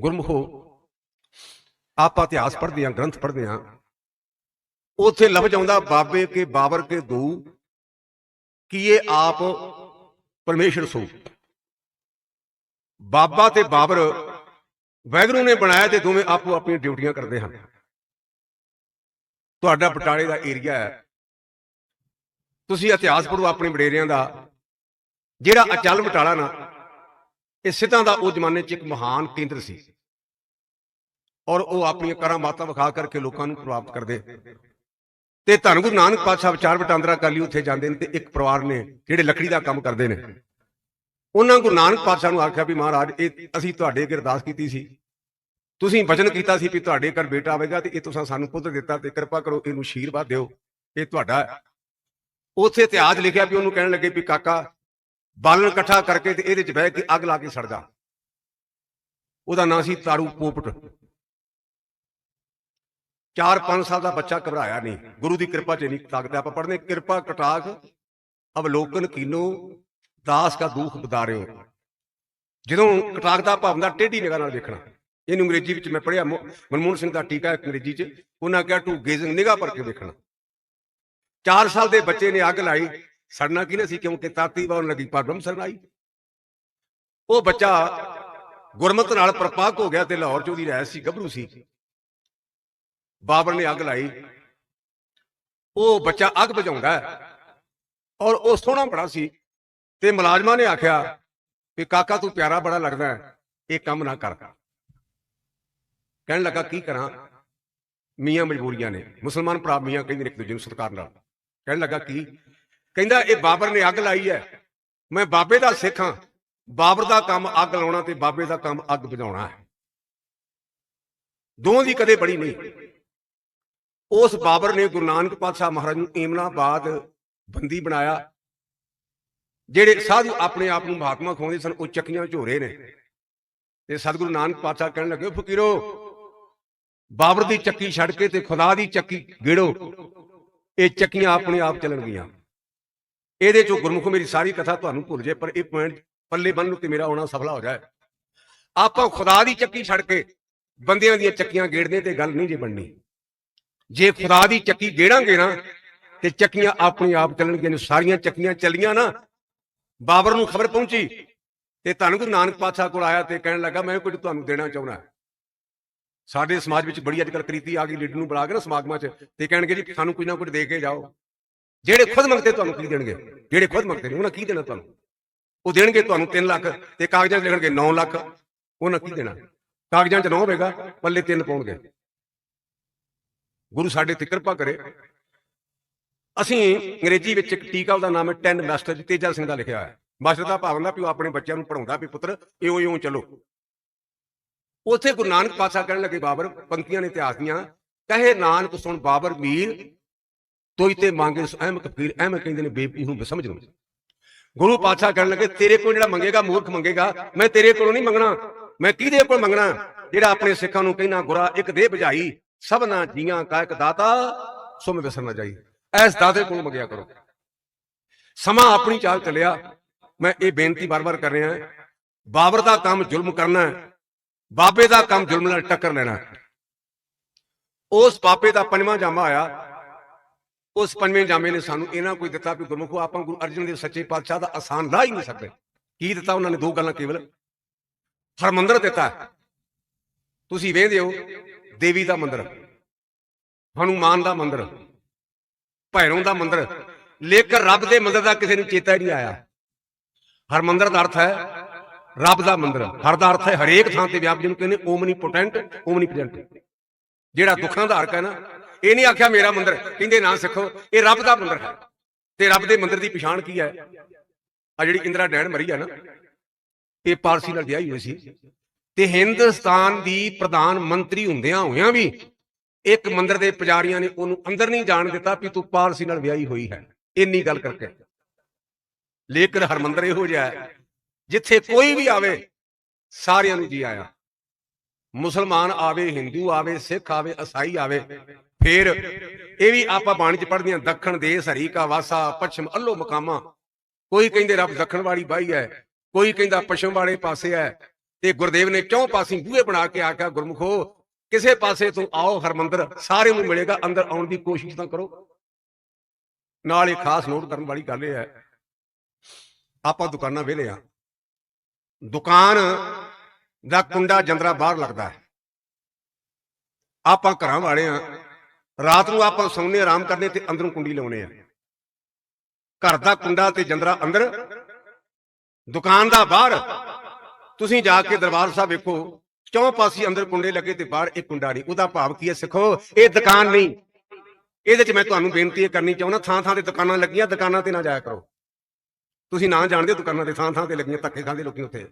ਗੁਰਮੁਖੋ, ਆਪਾਂ ਇਤਿਹਾਸ ਪੜ੍ਹਦੇ ਹਾਂ, ਗ੍ਰੰਥ ਪੜ੍ਹਦੇ ਹਾਂ। ਉੱਥੇ ਲਫ਼ਜ਼ ਆਉਂਦਾ, ਬਾਬੇ ਕੇ ਬਾਬਰ ਕੇ ਦੂ, ਕਿ ਇਹ ਆਪ ਪਰਮੇਸ਼ਰ ਸੋ। ਬਾਬਾ ਤੇ ਬਾਬਰ ਵੈਗਰੂ ਨੇ ਬਣਾਇਆ ਤੇ ਦੋਵੇਂ ਆਪੋ ਆਪਣੀਆਂ ਡਿਊਟੀਆਂ ਕਰਦੇ ਹਨ। ਤੁਹਾਡਾ ਬਟਾਲੇ ਦਾ ਏਰੀਆ ਹੈ। ਤੁਸੀਂ ਇਤਿਹਾਸ ਪੜ੍ਹੋ ਆਪਣੇ ਵਡੇਰਿਆਂ ਦਾ। ਜਿਹੜਾ ਅਚਲ ਬਟਾਲਾ ਨਾ ਇਹ ਸਿੱਧਾਂ ਦਾ ਉਹ ਜ਼ਮਾਨੇ 'ਚ ਇੱਕ ਮਹਾਨ ਕੇਂਦਰ ਸੀ। ਔਰ ਉਹ ਆਪਣੀਆਂ ਕਰਾਮਾਤਾਂ ਵਿਖਾ ਕਰਕੇ ਲੋਕਾਂ ਨੂੰ ਪ੍ਰਭਾਵਿਤ ਕਰਦੇ। ਤੇ ਧੰਨ ਗੁਰੂ ਨਾਨਕ ਪਾਤਸ਼ਾਹ ਵਿਚਾਰ ਵਟਾਂਦਰਾ ਕਰ ਲਈ, ਉੱਥੇ ਜਾਂਦੇ ਨੇ ਤੇ ਇੱਕ ਪਰਿਵਾਰ ਨੇ ਜਿਹੜੇ ਲੱਕੜੀ ਦਾ ਕੰਮ ਕਰਦੇ ਨੇ। ਉਹਨਾਂ ਗੁਰੂ ਨਾਨਕ ਪਾਤਸ਼ਾਹ ਨੂੰ ਆਖਿਆ ਵੀ ਮਹਾਰਾਜ, ਇਹ ਅਸੀਂ ਤੁਹਾਡੇ ਅੱਗੇ ਅਰਦਾਸ ਕੀਤੀ ਸੀ। ਤੁਸੀਂ ਵਚਨ ਕੀਤਾ ਸੀ ਵੀ ਤੁਹਾਡੇ ਘਰ ਬੇਟਾ ਆਵੇਗਾ ਤੇ ਇਹ ਤੁਸੀਂ ਸਾਨੂੰ ਪੁੱਤਰ ਦਿੱਤਾ ਤੇ ਕਿਰਪਾ ਕਰੋ, ਇਹਨੂੰ ਆਸ਼ੀਰਵਾਦ ਦਿਓ। ਇਹ ਤੁਹਾਡਾ ਹੈ। ਉੱਥੇ ਇਤਿਹਾਸ ਲਿਖਿਆ ਵੀ ਉਹਨੂੰ ਕਹਿਣ ਲੱਗੇ ਵੀ ਕਾਕਾ ਬਾਲਣ ਇਕੱਠਾ ਕਰਕੇ ਤੇ ਇਹਦੇ 'ਚ ਬਹਿ ਕੇ ਅੱਗ ਲਾ ਕੇ ਸੜ ਜਾ। ਉਹਦਾ ਨਾਂ ਸੀ ਤਾਰੂ ਪੋਪਟ। 4-5 ਸਾਲ ਦਾ ਬੱਚਾ ਘਬਰਾਇਆ ਨਹੀਂ। ਗੁਰੂ ਦੀ ਕਿਰਪਾ 'ਚ ਨਹੀਂ ਤਾਕਤ ਆਪਾਂ ਪੜ੍ਹਨੇ ਕਿਰਪਾ ਕਟਾਕ ਅਵਲੋਕਨ ਕੀਨੋ, ਦਾਸ ਕਾ ਦੁੱਖ ਬਦਾਰਿਓ। ਜਦੋਂ ਕਟਾਕ ਦਾ ਭਾਵ ਦਾ ਟੇਢੀ ਨਿਗਾਹ ਨਾਲ ਦੇਖਣਾ। ਇਹਨੂੰ ਅੰਗਰੇਜ਼ੀ ਵਿੱਚ ਮੈਂ ਪੜ੍ਹਿਆ ਮਨਮੋਹਨ ਸਿੰਘ ਦਾ ਟੀਕਾ ਅੰਗਰੇਜ਼ੀ 'ਚ। ਉਹਨਾਂ ਕਿਹਾ ਟੂ ਗੇਜ਼ਿੰਗ ਨਿਗਾਹ ਭਰ ਕੇ ਦੇਖਣਾ 4 ਸਾਲ ਦੇ ਬੱਚੇ ਨੇ ਅੱਗ ਲਾਈ। ਸੜਨਾ ਕਿਨੇ ਸੀ? ਕਿਉਂਕਿ ਤਾਤੀ ਵਾਉਣ ਲੱਗੀ ਪਰ ਬ੍ਰਹਮ ਸਰਨਾਈ ਉਹ ਬੱਚਾ ਗੁਰਮਤ ਨਾਲ ਪ੍ਰਪਾਕ ਹੋ ਗਿਆ ਤੇ ਲਾਹੌਰ 'ਚ ਉਹਦੀ ਰਹਿ ਸੀ ਗੱਭਰੂ ਸੀ। ਬਾਬਰ ਨੇ ਅੱਗ ਲਾਈ। ਉਹ ਬੱਚਾ ਅੱਗ ਬੁਝਾਉਂਦਾ ਔਰ ਉਹ ਸੋਹਣਾ ਬੜਾ ਸੀ। ਤੇ ਮੁਲਾਜ਼ਮਾਂ ਨੇ ਆਖਿਆ ਵੀ ਕਾਕਾ ਤੂੰ ਪਿਆਰਾ ਬੜਾ ਲੱਗਦਾ ਹੈ। ਇਹ ਕੰਮ ਨਾ ਕਰ। ਕਹਿਣ ਲੱਗਾ ਕੀ ਕਰਾਂ? ਮੀਆਂ ਮਜਬੂਰੀਆਂ ਨੇ। ਮੁਸਲਮਾਨ ਭਰਾ ਮੀਆਂ ਕਹਿੰਦੇ ਨੇ ਇੱਕ ਦੂਜੇ ਨੂੰ ਸਤਿਕਾਰ ਨਾਲ। ਕਹਿਣ ਲੱਗਾ ਕੀ? ਕਹਿੰਦਾ ਇਹ ਬਾਬਰ ਨੇ ਅੱਗ ਲਾਈ ਹੈ। ਮੈਂ ਬਾਬੇ ਦਾ ਸਿੱਖ ਹਾਂ। ਬਾਬਰ ਦਾ ਕੰਮ ਅੱਗ ਲਾਉਣਾ ਤੇ ਬਾਬੇ ਦਾ ਕੰਮ ਅੱਗ ਬੁਝਾਉਣਾ ਹੈ। ਦੋਵਾਂ ਦੀ ਕਦੇ ਬੜੀ ਨਹੀਂ। ਉਸ ਬਾਬਰ ਨੇ ਗੁਰੂ ਨਾਨਕ ਪਾਤਸ਼ਾਹ ਮਹਾਰਾਜ ਨੂੰ ਏਮਨਾਬਾਦ ਬੰਦੀ ਬਣਾਇਆ। ਜਿਹੜੇ ਸਾਧੂ ਆਪਣੇ ਆਪ ਨੂੰ ਮਹਾਤਮਾ ਖਵਾਉਂਦੇ ਸਨ, ਉਹ ਚੱਕੀਆਂ ਝੋਰੇ ਨੇ। ਤੇ ਸਤਿਗੁਰੂ ਨਾਨਕ ਪਾਤਸ਼ਾਹ ਕਹਿਣ ਲੱਗੇ, ਫਕੀਰੋ, ਬਾਬਰ ਦੀ ਚੱਕੀ ਛੱਡ ਕੇ ਤੇ ਖੁਦਾ ਦੀ ਚੱਕੀ ਗੇੜੋ। ਇਹ ਚੱਕੀਆਂ ਆਪਣੇ ਆਪ ਚੱਲਣਗੀਆਂ। ਇਹਦੇ ਚੋਂ ਗੁਰਮੁਖ ਮੇਰੀ ਸਾਰੀ ਕਥਾ ਤੁਹਾਨੂੰ ਭੁੱਲ ਜੇ ਪਰ ਇਹ ਪੁਆਇੰਟ ਪੱਲੇ ਬੰਨ ਲਓ ਤੇ ਮੇਰਾ ਆਉਣਾ ਸਫਲਾ ਹੋ ਜਾਏ। ਆਪਾਂ ਖੁਦਾ ਦੀ ਚੱਕੀ ਛੱਡ ਕੇ ਬੰਦਿਆਂ ਦੀਆਂ ਚੱਕੀਆਂ ਗੇੜਦੇ ਤੇ ਗੱਲ ਨਹੀਂ ਜੇ ਬਣਨੀ। ਜੇ ਖੁਦਾ ਦੀ ਚੱਕੀ ਗੇੜਾਂਗੇ ਨਾ, ਤੇ ਚੱਕੀਆਂ ਆਪਣੇ ਆਪ ਚੱਲਣਗੀਆਂ ਜੇ ਸਾਰੀਆਂ ਚੱਕੀਆਂ ਚੱਲੀਆਂ ਨਾ, ਬਾਬਰ ਨੂੰ ਖਬਰ ਪਹੁੰਚੀ ਤੇ ਧੰਨ ਗੁਰੂ ਨਾਨਕ ਪਾਤਸ਼ਾਹ ਕੋਲ ਆਇਆ ਤੇ ਕਹਿਣ ਲੱਗਾ, ਮੈਂ ਕੁਝ ਤੁਹਾਨੂੰ ਦੇਣਾ ਚਾਹੁੰਦਾ ਸਾਡੇ ਸਮਾਜ ਵਿੱਚ ਬੜੀ ਅੱਜਕੱਲ ਕਰੀਤੀ ਆ ਗਈ, ਲੀਡਰ ਨੂੰ ਬੁਲਾ ਕੇ ਨਾ ਸਮਾਗਮਾਂ 'ਚ ਤੇ ਕਹਿਣਗੇ ਜੀ, ਸਾਨੂੰ ਕੁਝ ਨਾ ਕੁਝ ਦੇ ਕੇ ਜਾਓ। ਜਿਹੜੇ ਖੁਦ ਮੰਗਦੇ ਤੁਹਾਨੂੰ ਕੀ ਦੇਣਗੇ? ਜਿਹੜੇ ਖੁਦ ਮੰਗਦੇ ਨੇ, ਉਹਨਾਂ ਕੀ ਦੇਣਾ ਤੁਹਾਨੂੰ? ਉਹ ਦੇਣਗੇ ਤੁਹਾਨੂੰ 3 ਲੱਖ ਤੇ ਕਾਗਜ਼ਾਂ 'ਚ ਲਿਖਣਗੇ 9 ਲੱਖ। ਉਹਨਾਂ ਕੀ ਦੇਣਾ? ਕਾਗਜ਼ਾਂ 'ਚ 9 ਹੋਵੇਗਾ, ਪੱਲੇ 3 ਪਾਉਣਗੇ। ਗੁਰੂ ਸਾਡੇ ਤੇ ਕਿਰਪਾ ਕਰੇ। ਅਸੀਂ ਅੰਗਰੇਜ਼ੀ ਵਿੱਚ ਇੱਕ ਟੀਕਾ, ਉਹਦਾ ਨਾਮ ਹੈ 10 ਮਾਸਟਰ ਤੇਜਾ ਸਿੰਘ ਦਾ ਲਿਖਿਆ ਹੈ ਮਾਸਟਰ ਦਾ ਭਾਵਨਾ ਹੁੰਦਾ ਵੀ ਉਹ ਆਪਣੇ ਬੱਚਿਆਂ ਨੂੰ ਪੜਾਉਂਦਾ ਵੀ ਪੁੱਤਰ, ਇਉਂ ਇਉਂ ਚਲੋ। ਉਥੇ ਗੁਰੂ ਨਾਨਕ ਪਾਤਸ਼ਾਹ ਕਹਿਣ ਲੱਗੇ, ਬਾਬਰ, ਪੰਕਤੀਆਂ ਨੇ ਇਤਿਹਾਸ ਦੀਆਂ, ਕਹੇ ਨਾਨਕ ਸੁਣ ਬਾਬਰ ਮੀਰ ਤੋਈ ਤੇ ਮੰਗੇ ਸੋ ਅਹਿਮ ਕਬੀਰ ਅਹਿਮ ਕਹਿੰਦੇ ਨੇ ਬੇਬੀ ਨੂੰ ਸਮਝ ਲਓ। ਗੁਰੂ ਪਾਤਸ਼ਾਹ ਕਹਿਣ ਲੱਗੇ, ਤੇਰੇ ਕੋਲ ਜਿਹੜਾ ਮੰਗੇਗਾ, ਮੂਰਖ ਮੰਗੇਗਾ, ਮੈਂ ਤੇਰੇ ਕੋਲੋਂ ਨਹੀਂ ਮੰਗਣਾ। ਮੈਂ ਕਿਹਦੇ ਕੋਲ ਮੰਗਣਾ? ਜਿਹੜਾ ਆਪਣੇ ਸਿੱਖਾਂ ਨੂੰ ਕਹਿੰਦਾ, ਗੁਰਾ, ਇੱਕ ਦੇ ਬੁਝਾਈ ਸਭਨਾ ਜੀਆਂ ਕਾ ਇੱਕ ਦਾਤਾ, ਸੋ ਮੈਂ ਵਿਸਰਨਾ ਜਾਈ। ਐਸ ਦਾਤੇ ਕੋਲ ਮੰਗਿਆ ਕਰੋ। ਸਮਾਂ ਆਪਣੀ ਚਾਲ ਚੱਲਿਆ। ਮੈਂ ਇਹ ਬੇਨਤੀ ਬਾਰ-ਬਾਰ ਕਰ ਰਿਹਾ ਬਾਬਰ ਦਾ ਕੰਮ ਜ਼ੁਲਮ ਕਰਨਾ ਹੈ। ਬਾਬੇ ਦਾ ਕੰਮ ਜ਼ੁਲਮ ਨਾਲ ਟੱਕਰ ਲੈਣਾ ਉਸ ਬਾਬੇ ਦਾ ਪੰਜਵਾਂ ਜਾਮਾ ਆਇਆ। ਉਸ ਪੰਜਵੇਂ ਜਾਮੇ ਨੇ ਸਾਨੂੰ ਇਹਨਾਂ ਕੋਈ ਦਿੱਤਾ ਵੀ ਗੁਰਮੁਖੋ, ਆਪਾਂ ਗੁਰੂ ਅਰਜਨ ਦੇਵ ਸੱਚੇ ਪਾਤਸ਼ਾਹ ਦਾ ਆਸਾਨ ਰਾਹ ਹੀ ਨਹੀਂ ਸਕਦੇ। ਕੀ ਦਿੱਤਾ ਉਹਨਾਂ ਨੇ? ਦੋ ਗੱਲਾਂ ਕੇਵਲ। ਹਰਮੰਦਰ ਦਿੱਤਾ। ਤੁਸੀਂ ਵੇਖਦੇ ਹੋ, ਦੇਵੀ ਦਾ ਮੰਦਿਰ, ਹਨੂਮਾਨ ਦਾ ਮੰਦਿਰ ਭੈਰੋਂ ਦਾ ਮੰਦਿਰ, ਲੇਕਿਨ ਰੱਬ ਦੇ ਮੰਦਿਰ ਦਾ ਕਿਸੇ ਨੂੰ ਚੇਤਾ ਹੀ ਨਹੀਂ ਆਇਆ। ਹਰਮੰਦਰ ਦਾ ਅਰਥ ਹੈ, ਰੱਬ ਦਾ ਮੰਦਿਰ। ਹਰ ਦਾ ਅਰਥ ਹੈ ਹਰੇਕ ਥਾਂ ਤੇ ਵਿਆਪ ਜਿਹਨੂੰ ਕਹਿੰਦੇ ਓਮਨੀ ਪੋਟੈਂਟ ਓਮਨੀ ਪ੍ਰੈਜ਼ੈਂਟ ਜਿਹੜਾ ਦੁੱਖਾਂ ਦਾ ਹਰਕ ਹੈ ਨਾ ਇਹ ਨਹੀਂ ਆਖਿਆ ਮੇਰਾ ਮੰਦਿਰ। ਕਹਿੰਦੇ ਨਾ ਸਿੱਖੋ, ਇਹ ਰੱਬ ਦਾ ਮੰਦਿਰ ਹੈ। ਤੇ ਰੱਬ ਦੇ ਮੰਦਿਰ ਦੀ ਪਛਾਣ ਕੀ ਹੈ? ਆ ਜਿਹੜੀ ਇੰਦਰਾ ਡੈਣ ਮਰੀ ਹੈ ਨਾ, ਇਹ ਪਾਰਸੀ ਨਾਲ ਵਿਆਹੀ ਹੋਈ ਸੀ। ਤੇ ਹਿੰਦੁਸਤਾਨ ਦੀ ਪ੍ਰਧਾਨ ਮੰਤਰੀ ਹੁੰਦਿਆਂ ਹੋਇਆਂ ਵੀ ਇੱਕ ਮੰਦਿਰ ਦੇ ਪੁਜਾਰੀਆਂ ਨੇ ਉਹਨੂੰ ਅੰਦਰ ਨਹੀਂ ਜਾਣ ਦਿੱਤਾ ਵੀ ਤੂੰ ਪਾਰਸੀ ਨਾਲ ਵਿਆਹੀ ਹੋਈ ਹੈ। ਇੰਨੀ ਗੱਲ ਕਰਕੇ। ਲੇਕਿਨ ਹਰਮੰਦਰ ਇਹੋ ਜਿਹਾ ਹੈ, ਜਿੱਥੇ ਕੋਈ ਵੀ ਆਵੇ, ਸਾਰਿਆਂ ਨੂੰ ਜੀ ਆਇਆ। ਮੁਸਲਮਾਨ ਆਵੇ, ਹਿੰਦੂ ਆਵੇ, ਸਿੱਖ ਆਵੇ ਈਸਾਈ ਆਵੇ ਫਿਰ ਇਹ ਵੀ ਆਪਾਂ ਬਾਣੀ ਚ ਪੜ੍ਹਦੇ ਹਾਂ, ਦੱਖਣ ਦੇਸ ਹਰੀ ਕਾ ਵਾਸਾ, ਪੱਛਮ ਅੱਲੋ ਮਕਾਮਾ। ਕੋਈ ਕਹਿੰਦੇ ਰੱਬ ਦੱਖਣ ਵਾਲੀ ਬਾਈ ਹੈ, ਕੋਈ ਕਹਿੰਦਾ ਪੱਛਮ ਵਾਲੇ ਪਾਸੇ ਹੈ, ਤੇ ਗੁਰਦੇਵ ਨੇ ਕਿਉਂ ਪਾਸੇ ਬੂਹੇ ਬਣਾ ਕੇ ਆਖਿਆ, ਗੁਰਮੁਖੋ, ਕਿਸੇ ਪਾਸੇ ਤੋਂ ਆਓ ਹਰਮੰਦਰ, ਸਾਰੇ ਨੂੰ ਮਿਲੇਗਾ, ਅੰਦਰ ਆਉਣ ਦੀ ਕੋਸ਼ਿਸ਼ ਤਾਂ ਕਰੋ। ਨਾਲ ਇਹ ਖਾਸ ਨੋਟ ਕਰਨ ਵਾਲੀ ਗੱਲ ਇਹ ਹੈ, ਆਪਾਂ ਦੁਕਾਨਾਂ ਵਿਹਲੇ ਆ ਦੁਕਾਨ ਦਾ ਕੁੰਡਾ ਜੰਦਰਾ ਬਾਹਰ ਲੱਗਦਾ ਹੈ। ਆਪਾਂ ਘਰਾਂ ਵਾਲੇ ਆ ਰਾਤ ਨੂੰ ਆਪਾਂ ਸੌਂਨੇ ਆਰਾਮ ਕਰਨੇ ਤੇ ਅੰਦਰੋਂ ਕੁੰਡੀ ਲਾਉਣੇ ਆ ਘਰ ਦਾ ਕੁੰਡਾ ਤੇ ਜੰਦਰਾ ਅੰਦਰ, ਦੁਕਾਨ ਦਾ ਬਾਹਰ। ਤੁਸੀਂ ਜਾ ਕੇ ਦਰਬਾਰ ਸਾਹਿਬ ਵੇਖੋ, ਚੌਂ ਪਾਸੇ ਅੰਦਰ ਕੁੰਡੇ ਲੱਗੇ ਤੇ ਬਾਹਰ ਇੱਕ ਕੁੰਡਾ ਨਹੀਂ, ਉਹਦਾ ਭਾਵ ਕੀ ਹੈ ਸਿੱਖੋ, ਇਹ ਦੁਕਾਨ ਨਹੀਂ। ਇਹਦੇ 'ਚ ਮੈਂ ਤੁਹਾਨੂੰ ਬੇਨਤੀ ਇਹ ਕਰਨੀ ਚਾਹੁੰਦਾ ਥਾਂ ਥਾਂ ਤੇ ਦੁਕਾਨਾਂ ਲੱਗੀਆਂ, ਦੁਕਾਨਾਂ ਤੇ ਨਾ ਜਾਇਆ ਕਰੋ। ਤੁਸੀਂ ਨਾ ਜਾਣਦੇ ਹੋ ਦੁਕਾਨਾਂ ਤੇ ਥਾਂ ਥਾਂ ਤੇ ਲੱਗੀਆਂ, ਧੱਕੇ ਖਾਂਦੇ ਲੋਕੀ ਉੱਥੇ।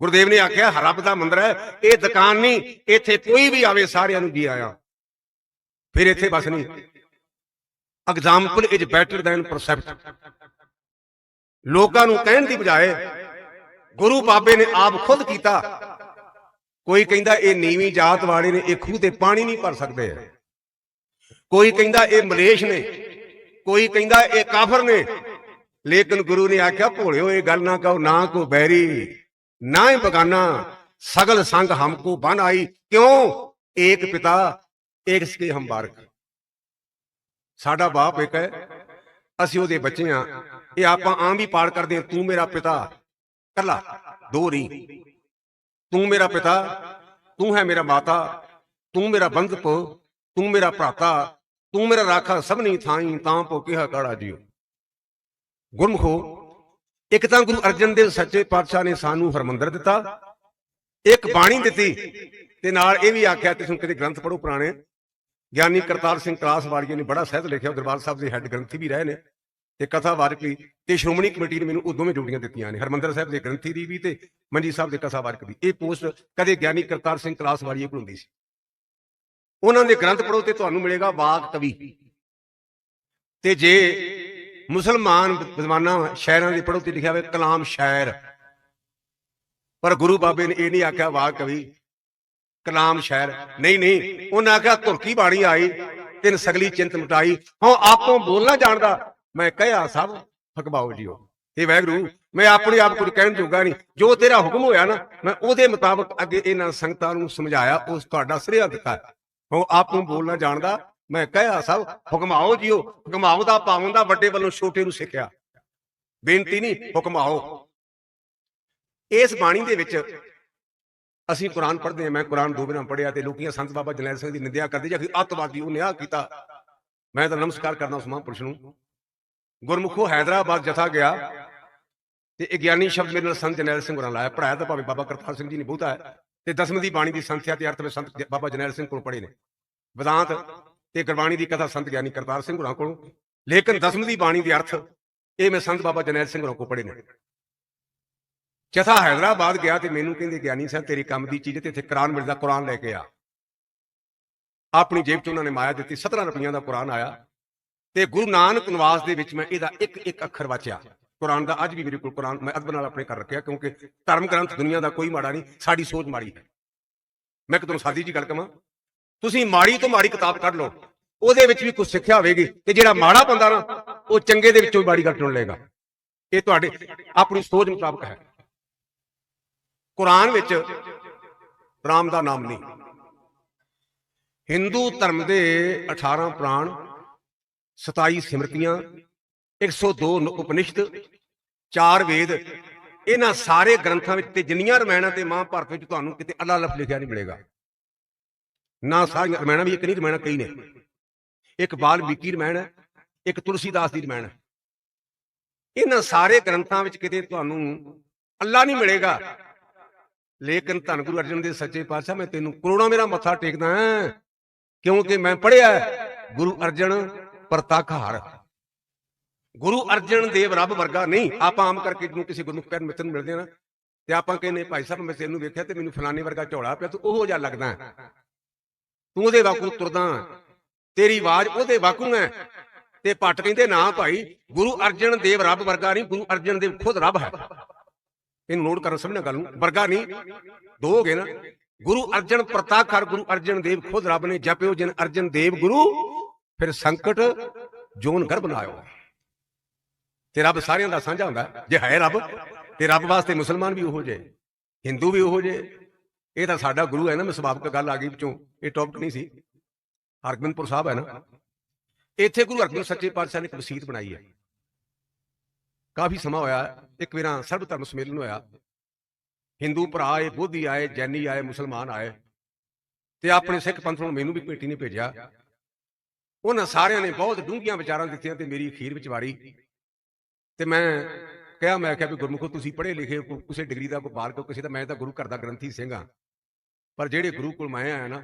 ਗੁਰਦੇਵ ਨੇ ਆਖਿਆ ਰੱਬ ਦਾ ਮੰਦਰ ਹੈ, ਇਹ ਦੁਕਾਨ ਨਹੀਂ, ਇੱਥੇ ਕੋਈ ਵੀ ਆਵੇ, ਸਾਰਿਆਂ ਨੂੰ ਜੀ ਆਇਆ। ਫਿਰ ਇੱਥੇ ਬਸ ਨਹੀਂ। Example is better than percept ਲੋਕਾਂ ਨੂੰ ਕਹਿਣ ਦੀ ਬਜਾਏ ਗੁਰੂ ਬਾਬੇ ਨੇ ਆਪ ਖੁਦ ਕੀਤਾ। ਕੋਈ ਕਹਿੰਦਾ ਇਹ ਨੀਵੀਂ ਜਾਤ ਵਾਲੇ ਨੇ ਇਹ ਖੂਹ ਤੇ ਪਾਣੀ ਨਹੀਂ ਭਰ ਸਕਦੇ। ਕੋਈ ਕਹਿੰਦਾ ਇਹ ਮਲੇਸ਼ ਨੇ, ਕੋਈ ਕਹਿੰਦਾ ਇਹ ਕਾਫਰ ਨੇ। ਲੇਕਿਨ ਗੁਰੂ ਨੇ ਆਖਿਆ, ਭੋਲਿਓ, ਇਹ ਗੱਲ ਨਾ ਕਹੋ, ਨਾ ਕੋ ਬੈਰੀ, ਨਾ ਹੀ ਬਗਾਨਾ। ਸਗਲ ਸੰਗ ਹਮਕੋ ਬਨ ਆਈ। ਕਿਉਂ? ਏਕ ਪਿਤਾ ਏਕ ਸਕੇ ਹਮ ਬਾਰਕ ਸਾਡਾ ਬਾਪ ਇੱਕ ਹੈ ਅਸੀਂ ਉਹਦੇ ਬੱਚੇ ਆ ਇਹ ਆਪਾਂ ਆਮ ਵੀ ਪਾੜ ਕਰਦੇ ਹਾਂ ਤੂੰ ਮੇਰਾ ਪਿਤਾ ਕੱਲਾ ਦੋ ਨਹੀਂ ਤੂੰ ਮੇਰਾ ਪਿਤਾ ਤੂੰ ਹੈ ਮੇਰਾ ਮਾਤਾ ਤੂੰ ਮੇਰਾ ਬੰਧਪ ਤੂੰ ਮੇਰਾ ਭਰਾਤਾ ਤੂੰ ਮੇਰਾ ਰਾਖਾ ਸਭਨੀ ਥਾਈ ਤਾਂ ਪੋ ਕਿਹਾ ਕਾੜਾ ਜੀਓ ਗੁਰਮਖੋ ਇੱਕ ਤਾਂ ਗੁਰੂ ਅਰਜਨ ਦੇਵ ਸੱਚੇ ਪਾਤਸ਼ਾਹ ਨੇ ਸਾਨੂੰ ਹਰਮੰਦਰ ਦਿੱਤਾ ਇੱਕ ਬਾਣੀ ਦਿੱਤੀ ਤੇ ਨਾਲ ਇਹ ਵੀ ਆਖਿਆ ਤੁਸੀਂ ਕਿਤੇ ਗ੍ਰੰਥ ਪੜੋ ਪੁਰਾਣੇ ਗਿਆਨੀ ਕਰਤਾਰ ਸਿੰਘ ਕਲਾਸ ਵਾਲੀਏ ਨੇ ਬੜਾ ਸਹਿਤ ਲਿਖਿਆ ਦਰਬਾਰ ਸਾਹਿਬ ਦੇ ਹੈੱਡ ਗ੍ਰੰਥੀ ਵੀ ਰਹੇ ਨੇ ਤੇ ਕਥਾ ਵਾਰਕ ਵੀ ਤੇ ਸ਼੍ਰੋਮਣੀ ਕਮੇਟੀ ਨੇ ਮੈਨੂੰ ਉਹ ਦੋਵੇਂ ਡਿਊਟੀਆਂ ਦਿੱਤੀਆਂ ਨੇ, ਹਰਮੰਦਰ ਸਾਹਿਬ ਦੇ ਗ੍ਰੰਥੀ ਦੀ ਵੀ ਤੇ ਮੰਜੀ ਸਾਹਿਬ ਦੇ ਕਥਾ ਵਾਰਕ ਵੀ, ਇਹ ਪੋਸਟ ਕਦੇ ਗਿਆਨੀ ਕਰਤਾਰ ਸਿੰਘ ਕਲਾਸ ਵਾਲੀਏ ਕੋਲ ਹੁੰਦੀ ਸੀ। ਉਹਨਾਂ ਦੇ ਗ੍ਰੰਥ ਪੜੋ ਤੇ ਤੁਹਾਨੂੰ ਮਿਲੇਗਾ ਵਾਕ ਕਵੀ। ਤੇ ਜੇ ਮੁਸਲਮਾਨ ਵਿਦਵਾਨਾਂ ਸ਼ਾਇਰਾਂ ਦੇ ਪੜੋ ਤੇ ਲਿਖਿਆ ਹੋਵੇ ਕਲਾਮ ਸ਼ਾਇਰ। ਪਰ ਗੁਰੂ ਬਾਬੇ ਨੇ ਇਹ ਨਹੀਂ ਆਖਿਆ ਵਾਕ ਕਵੀ ਕਲਾਮ ਸ਼ਹਿਰ। ਨਹੀਂ ਨਹੀਂ, ਉਹਨਾਂ ਆਖਿਆ ਧੁਰਕੀ ਬਾਣੀ ਆਈ, ਤਿੰਨ ਸਗਲੀ ਚਿੰਤ ਮਟਾਈ ਹਾਂ ਆਪੋਂ ਬੋਲਣਾ ਜਾਣਦਾ ਮੈਂ ਕਹਿਆ ਸਭ ਫਕਬਾਓ ਜੀਓ। ਇਹ ਵੈਗਰੂ ਮੈਂ ਆਪਣੇ ਆਪ ਕੁਝ ਕਹਿਣ ਜੋਗਾ ਨਹੀਂ। ਜੋ ਤੇਰਾ ਹੁਕਮ ਹੋਇਆ ਨਾ, ਮੈਂ ਉਹਦੇ ਮੁਤਾਬਕ ਅੱਗੇ ਇਹਨਾਂ ਸੰਗਤਾਂ ਨੂੰ ਸਮਝਾਇਆ, ਉਸ ਤੁਹਾਡਾ ਸ੍ਰੇਆ ਦਿੱਤਾ। ਹੋ ਆਪ ਨੂੰ ਬੋਲਣਾ ਜਾਣਦਾ ਮੈਂ ਕਹਿਆ ਸਭ ਹੁਕਮਾਓ ਜੀਓ। ਹੁਕਮਾਓ ਦਾ ਪਾਵਨ ਦਾ ਵੱਡੇ ਵੱਲੋਂ ਛੋਟੇ ਨੂੰ ਸਿੱਖਿਆ। ਬੇਨਤੀ ਨਹੀਂ ਹੁਕਮਾਓ ਇਸ ਬਾਣੀ ਦੇ ਵਿੱਚ ਅਸੀਂ ਕੁਰਾਨ ਪੜ੍ਹਦੇ ਹਾਂ, ਮੈਂ ਕੁਰਾਨ ਦੋ ਬਿਨਾਂ ਪੜ੍ਹਿਆ ਤੇ ਲੋਕੀਆਂ ਸੰਤ ਬਾਬਾ ਜਰਨੈਲ ਸਿੰਘ ਦੀ ਨਿੰਦਿਆ ਕਰਦੇ ਜਾਂ ਕਿ ਅੱਤਵਾਦੀ ਉਹਨੇ ਆ ਕੀਤਾ। ਮੈਂ ਤਾਂ ਨਮਸਕਾਰ ਕਰਦਾ ਉਸ ਮਹਾਂਪੁਰਸ਼ ਨੂੰ। ਗੁਰਮੁਖੋ ਹੈਦਰਾਬਾਦ ਜਥਾ ਗਿਆ ਤੇ ਇਹ ਗਿਆਨੀ ਸ਼ਬਦ ਮੇਰੇ ਨਾਲ ਸੰਤ ਜਨੈਲ ਸਿੰਘ ਹੋਰਾਂ ਲਾਇਆ। ਪੜਾਇਆ ਤਾਂ ਭਾਵੇਂ ਬਾਬਾ ਕਰਤਾਰ ਸਿੰਘ ਜੀ ਨੇ ਬਹੁਤਾ ਹੈ ਤੇ ਦਸਮ ਦੀ ਬਾਣੀ ਦੀ ਸੰਥਿਆ ਤੇ ਅਰਥ ਵਿੱਚ ਸੰਤ ਬਾਬਾ ਜਰਨੈਲ ਸਿੰਘ ਕੋਲ ਪੜ੍ਹੇ ਨੇ। ਵਿਦਾਂਤ ਤੇ ਗੁਰਬਾਣੀ ਦੀ ਕਥਾ ਸੰਤ ਗਿਆਨੀ ਕਰਤਾਰ ਸਿੰਘ ਹੋਰਾਂ ਕੋਲੋਂ। ਲੇਕਿਨ ਦਸਮ ਦੀ ਬਾਣੀ ਦੇ ਅਰਥ ਇਹ ਮੈਂ ਸੰਤ ਬਾਬਾ ਜਰਨੈਲ ਸਿੰਘ ਹੋਰਾਂ ਕੋਲ ਪੜ੍ਹੇ ਨੇ। ਜਥਾ ਹੈਦਰਾਬਾਦ ਗਿਆ ਤੇ ਮੈਨੂੰ ਕਹਿੰਦੇ, ਗਿਆਨੀ ਸਾਹਿਬ, ਤੇਰੇ ਕੰਮ ਦੀ ਚੀਜ਼ ਤੇ ਇੱਥੇ ਕੁਰਾਨ ਮਿਲਦਾ ਕੁਰਾਨ ਲੈ ਕੇ ਆ। ਆਪਣੀ ਜੇਬ 'ਚ ਉਹਨਾਂ ਨੇ ਮਾਇਆ ਦਿੱਤੀ 17 ਰੁਪਈਆਂ ਦਾ ਕੁਰਾਨ ਆਇਆ ਤੇ ਗੁਰੂ ਨਾਨਕ ਨਿਵਾਸ ਦੇ ਵਿੱਚ ਮੈਂ ਇਹਦਾ ਇੱਕ ਇੱਕ ਅੱਖਰ ਵਾਚਿਆ। ਕੁਰਾਨ ਦਾ ਅੱਜ ਵੀ ਮੇਰੇ ਕੋਲ ਕੁਰਾਨ, ਮੈਂ ਅਦਬ ਨਾਲ ਆਪਣੇ ਘਰ ਰੱਖਿਆ ਕਿਉਂਕਿ ਧਰਮ ਗ੍ਰੰਥ ਦੁਨੀਆ ਦਾ ਕੋਈ ਮਾੜਾ ਨਹੀਂ, ਸਾਡੀ ਸੋਚ ਮਾੜੀ ਹੈ। ਮੈਂ ਕਿ ਤੁਹਾਨੂੰ ਸਾਦੀ ਜੀ ਗੱਲ ਕਹਾਂ ਤੁਸੀਂ ਮਾੜੀ ਤੋਂ ਮਾੜੀ ਕਿਤਾਬ ਕੱਢ ਲਓ, ਉਹਦੇ ਵਿੱਚ ਵੀ ਕੁਝ ਸਿੱਖਿਆ ਹੋਵੇਗੀ ਤੇ ਜਿਹੜਾ ਮਾੜਾ ਬੰਦਾ ਨਾ, ਉਹ ਚੰਗੇ ਦੇ ਵਿੱਚੋਂ ਮਾੜੀ ਗੱਲ ਚੁਣ ਲਏਗਾ। ਇਹ ਤੁਹਾਡੇ, ਆਪਣੀ ਸੋਚ ਮੁਤਾਬਕ ਹੈ। ਕੁਰਾਨ ਵਿੱਚ ਰਾਮ ਦਾ ਨਾਮ ਨਹੀਂ। ਹਿੰਦੂ ਧਰਮ ਦੇ 18 ਪ੍ਰਾਣ 27 ਸਿਮਰਤੀਆਂ 102 ਨੁ- ਉਪਨਿਸ਼ਦ, ਚਾਰ ਵੇਦ, ਇਹਨਾਂ ਸਾਰੇ ਗ੍ਰੰਥਾਂ ਵਿੱਚ ਤੇ ਜਿੰਨੀਆਂ ਰਮਾਇਣਾਂ ਤੇ ਮਹਾਭਾਰਤ ਵਿੱਚ ਤੁਹਾਨੂੰ ਕਿਤੇ ਅੱਲਾ ਲਫ਼ਜ਼ ਲਿਖਿਆ ਨਹੀਂ ਮਿਲੇਗਾ। ਨਾ ਸਾਰੀਆਂ ਰਮਾਇਣਾਂ ਵੀ ਇੱਕ ਨਹੀਂ, ਰਮਾਇਣਾਂ ਕਈ ਨੇ। ਇੱਕ ਬਾਲਮੀਕੀ ਰਮਾਇਣ ਹੈ, ਇੱਕ ਤੁਲਸੀਦਾਸ ਦੀ ਰਮਾਇਣ ਹੈ। ਇਹਨਾਂ ਸਾਰੇ ਗ੍ਰੰਥਾਂ ਵਿੱਚ ਕਿਤੇ ਤੁਹਾਨੂੰ ਅੱਲਾ ਨਹੀਂ ਮਿਲੇਗਾ। ਲੇਕਿਨ ਧੰਨ ਗੁਰੂ ਅਰਜਨ ਦੇ ਸੱਚੇ ਪਾਤਸ਼ਾਹ, ਮੈਂ ਤੈਨੂੰ ਕਰੋੜਾਂ ਮੇਰਾ ਮੱਥਾ ਟੇਕਦਾ ਹਾਂ, ਕਿਉਂਕਿ ਮੈਂ ਪੜ੍ਹਿਆ ਗੁਰੂ ਅਰਜਨ ਪ੍ਰਤਾਖਾਰ ਗੁਰੂ ਅਰਜਨ ਦੇਵ ਰੱਬ ਵਰਗਾ ਨਹੀਂ, ਆਪਾਂ ਆਮ ਕਰਕੇ ਜਦੋਂ ਕਿਸੇ ਗੁਰਮੁਖ ਪੈਰ ਮਿੱਤਰ ਨੂੰ ਮਿਲਦੇ ਆ ਨਾ, ਤੇ ਆਪਾਂ ਕਹਿੰਦੇ ਭਾਈ ਸਾਹਿਬ, ਮੈਂ ਤੈਨੂੰ ਵੇਖਿਆ ਤੇ ਮੈਨੂੰ ਫਲਾਣੇ ਵਰਗਾ ਝੋਲਾ ਪਿਆ, ਤੂੰ ਉਹੋ ਜਿਹਾ ਲੱਗਦਾ ਤੂੰ ਉਹਦੇ ਵਾਂਗੂ ਤੁਰਦਾ ਤੇਰੀ ਆਵਾਜ਼ ਉਹਦੇ ਵਾਂਗੂ ਹੈ, ਤੇ ਪੱਟ ਕਹਿੰਦੇ ਨਾ ਭਾਈ, ਗੁਰੂ ਅਰਜਨ ਦੇਵ ਰੱਬ ਵਰਗਾ ਨਹੀਂ, ਗੁਰੂ ਅਰਜਨ ਦੇਵ ਖੁਦ ਰੱਬ ਹੈ। ਇਹਨੂੰ ਨੋਟ ਕਰਨ ਸਮਝਣਾ ਗੱਲ ਨੂੰ। ਵਰਗਾ ਨਹੀਂ, ਦੋ ਹੋ ਗਏ ਨਾ। ਗੁਰੂ ਅਰਜਨ ਪ੍ਰਤਾਖਰ ਗੁਰੂ ਅਰਜਨ ਦੇਵ, ਖੁਦ ਰੱਬ ਨੇ ਜਪਿਓ ਜਨ ਅਰਜਨ ਦੇਵ ਗੁਰੂ, ਫਿਰ ਸੰਕਟ ਜੋਨ ਗਰ ਬਣਾਇਓ ਤੇ ਰੱਬ ਸਾਰਿਆਂ ਦਾ ਸਾਂਝਾ ਹੁੰਦਾ। ਜੇ ਹੈ ਰੱਬ, ਤੇ ਰੱਬ ਵਾਸਤੇ ਮੁਸਲਮਾਨ ਵੀ ਉਹੋ ਜਿਹੇ, ਹਿੰਦੂ ਵੀ ਉਹੋ ਜੇ ਇਹ ਤਾਂ ਸਾਡਾ ਗੁਰੂ ਹੈ ਨਾ, ਮੈਂ ਸੁਭਾਵਿਕ ਗੱਲ ਆ ਗਈ ਵਿੱਚੋਂ। ਇਹ ਟੌਪਿਕ ਨਹੀਂ ਸੀ। ਹਰਗੋਬਿੰਦਪੁਰ ਸਾਹਿਬ ਹੈ ਨਾ। ਇੱਥੇ ਗੁਰੂ ਹਰਗੋਬਿੰਦ ਸੱਚੇ ਪਾਤਸ਼ਾਹ ਨੇ ਇੱਕ ਮਸਜਿਦ ਬਣਾਈ ਹੈ। ਕਾਫੀ ਸਮਾਂ ਹੋਇਆ, ਇੱਕ ਵਾਰਾਂ ਸਰਬ ਧਰਮ ਸਮੇਲਨ ਹੋਇਆ। ਹਿੰਦੂ ਭਰਾ ਆਏ, ਬੋਧੀ ਆਏ, ਜੈਨੀ ਆਏ, ਮੁਸਲਮਾਨ ਆਏ ਤੇ ਆਪਣੇ ਸਿੱਖ ਪੰਥ ਨੂੰ ਮੈਨੂੰ ਵੀ ਭੇਟੀ ਨੇ ਭੇਜਿਆ। ਉਹਨਾਂ ਸਾਰਿਆਂ ਨੇ ਬਹੁਤ ਡੂੰਘੀਆਂ ਵਿਚਾਰਾਂ ਦਿੱਤੀਆਂ ਤੇ ਮੇਰੀ ਅਖੀਰ ਵਿੱਚ ਵਾਰੀ। ਤੇ ਮੈਂ ਕਿਹਾ ਮੈਂ ਕਿਹਾ ਵੀ ਗੁਰਮੁਖੋ, ਤੁਸੀਂ ਪੜ੍ਹੇ ਲਿਖੇ ਕਿਸੇ ਡਿਗਰੀ ਦਾ ਕੋਈ ਬਾਹਰ ਕੋ ਕਿਸੇ ਦਾ ਮੈਂ ਤਾਂ ਗੁਰੂ ਘਰ ਦਾ ਗ੍ਰੰਥੀ ਸਿੰਘ ਹਾਂ। ਪਰ ਜਿਹੜੇ ਗੁਰੂ ਕੋਲ ਮੈਂ ਆਇਆ ਨਾ,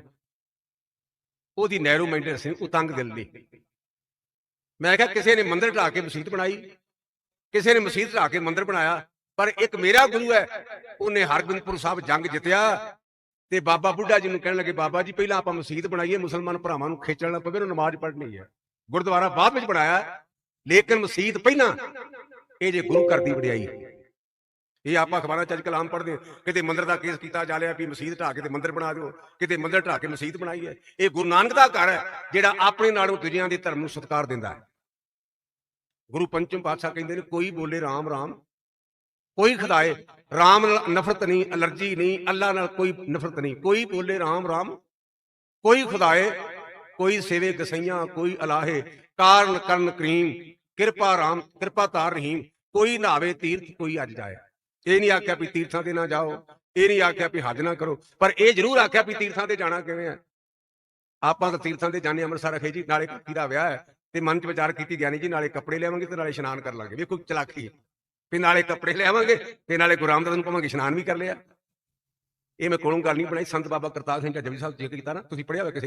ਉਹਦੀ ਨੈਰੋ ਮਾਈਂਡਡ ਸੀ ਉਹ ਤੰਗ ਦਿਲ ਦੀ। ਮੈਂ ਕਿਹਾ, ਕਿਸੇ ਨੇ ਮੰਦਰ ਢਾ ਕੇ ਮਸਜਿਦ ਬਣਾਈ ਕਿਸੇ ਨੇ ਮਸਜਿਦ ਢਾ ਕੇ ਮੰਦਿਰ ਬਣਾਇਆ ਪਰ ਇੱਕ ਮੇਰਾ ਗੁਰੂ ਹੈ ਉਹਨੇ ਹਰਗੋਬਿੰਦਪੁਰ ਸਾਹਿਬ ਜੰਗ ਜਿੱਤਿਆ। ਤੇ ਬਾਬਾ ਬੁੱਢਾ ਜੀ ਨੂੰ ਕਹਿਣ ਲੱਗੇ ਬਾਬਾ ਜੀ ਪਹਿਲਾਂ ਆਪਾਂ ਮਸਜਿਦ ਬਣਾਈਏ ਮੁਸਲਮਾਨ ਭਰਾਵਾਂ ਨੂੰ ਖੇਚਣ ਨਾ ਪਵੇ ਉਹਨੂੰ ਨਮਾਜ਼ ਪੜ੍ਹਨੀ ਹੈ। ਗੁਰਦੁਆਰਾ ਬਾਅਦ ਵਿੱਚ ਬਣਾਇਆ ਲੇਕਿਨ ਮਸਜਿਦ ਪਹਿਲਾਂ ਇਹ ਜੇ ਗੁਰੂ ਘਰ ਦੀ ਵਡਿਆਈ ਇਹ ਆਪਾਂ ਅਖਬਾਰਾਂ ਚ ਅੱਜ ਕੱਲ੍ਹ ਆਮ ਪੜ੍ਹਦੇ ਹਾਂ, ਕਿਤੇ ਮੰਦਰ ਦਾ ਕੇਸ ਕੀਤਾ ਜਾ ਲਿਆ ਵੀ ਮਸਜਿਦ ਢਾ ਕੇ ਤੇ ਮੰਦਰ ਬਣਾ ਦਿਓ ਕਿਤੇ ਮੰਦਰ ਢਾ ਕੇ ਮਸਜਿਦ ਬਣਾਈ ਹੈ। ਇਹ ਗੁਰੂ ਨਾਨਕ ਦਾ ਘਰ ਹੈ ਜਿਹੜਾ ਆਪਣੇ ਨਾਲੋਂ ਦੂਜਿਆਂ ਦੇ ਧਰਮ ਨੂੰ ਸਤਿਕਾਰ ਦਿੰਦਾ ਹੈ। ਗੁਰੂ ਪੰਚਮ ਪਾਤਸ਼ਾਹ ਕਹਿੰਦੇ ਨੇ, ਕੋਈ ਬੋਲੇ ਰਾਮ ਰਾਮ, ਕੋਈ ਖਦਾਏ ਰਾਮ ਨਾਲ ਨਫ਼ਰਤ ਨਹੀਂ, ਅਲਰਜੀ ਨਹੀਂ, ਅੱਲਾ ਨਾਲ ਕੋਈ ਨਫ਼ਰਤ ਨਹੀਂ, ਕੋਈ ਬੋਲੇ ਰਾਮ ਰਾਮ, ਕੋਈ ਖੁਦਾਏ, ਕੋਈ ਸੇਵੇ ਗਸਈਆਂ, ਕੋਈ ਅਲਾਹੇ, ਕਾਰਨ ਕਰਨ ਕਰੀਮ, ਕਿਰਪਾ ਰਾਮ, ਕਿਰਪਾ ਤਾਰ ਰਹੀਮ, ਕੋਈ ਨਾਵੇ ਤੀਰਥ, ਕੋਈ ਅੱਜ ਜਾਏ ਇਹ ਨਹੀਂ ਆਖਿਆ ਵੀ ਤੀਰਥਾਂ ਤੇ ਨਾ ਜਾਓ, ਇਹ ਨਹੀਂ ਆਖਿਆ ਵੀ ਹੱਜ ਨਾ ਕਰੋ, ਪਰ ਇਹ ਜ਼ਰੂਰ ਆਖਿਆ ਵੀ ਤੀਰਥਾਂ ਤੇ ਜਾਣਾ ਕਿਵੇਂ ਹੈ ਆਪਾਂ ਤਾਂ ਤੀਰਥਾਂ ਤੇ ਜਾਣੇ ਅੰਮ੍ਰਿਤਸਰ ਅਖੇ ਜੀ ਨਾਲੇ ਕੁੱਤੀ ਦਾ ਵਿਆਹ ਹੈ। ਤੇ ਮਨ ਚ ਵਿਚਾਰ ਕੀਤੀ ਗਿਆਨੀ ਜੀ, ਨਾਲੇ ਕੱਪੜੇ ਲਿਆਵਾਂਗੇ ਤੇ ਨਾਲੇ ਇਸ਼ਨਾਨ ਕਰ ਲਾਂਗੇ। ਵੇਖੋ ਚਲਾਕੀ ਹੈ। ਤੇ ਨਾਲੇ ਕੱਪੜੇ ਲਿਆਵਾਂਗੇ ਤੇ ਨਾਲੇ ਗੁਰੂ ਰਾਮਦਾਸ ਨੂੰ ਕਹਾਂਗੇ, ਇਸ਼ਨਾਨ ਵੀ ਕਰ ਲਿਆ। ਇਹ ਮੈਂ ਕੋਲੋਂ ਗੱਲ ਨਹੀਂ ਬਣਾਈ। ਸੰਤ ਬਾਬਾ ਕਰਤਾਰ ਸਿੰਘ ਜੱਜੀ ਸਾਹਿਬ ਜੀ ਕੀਤਾ ਨਾ, ਤੁਸੀਂ ਪੜਿਆ ਹੋਇਆ ਕਿਸੇ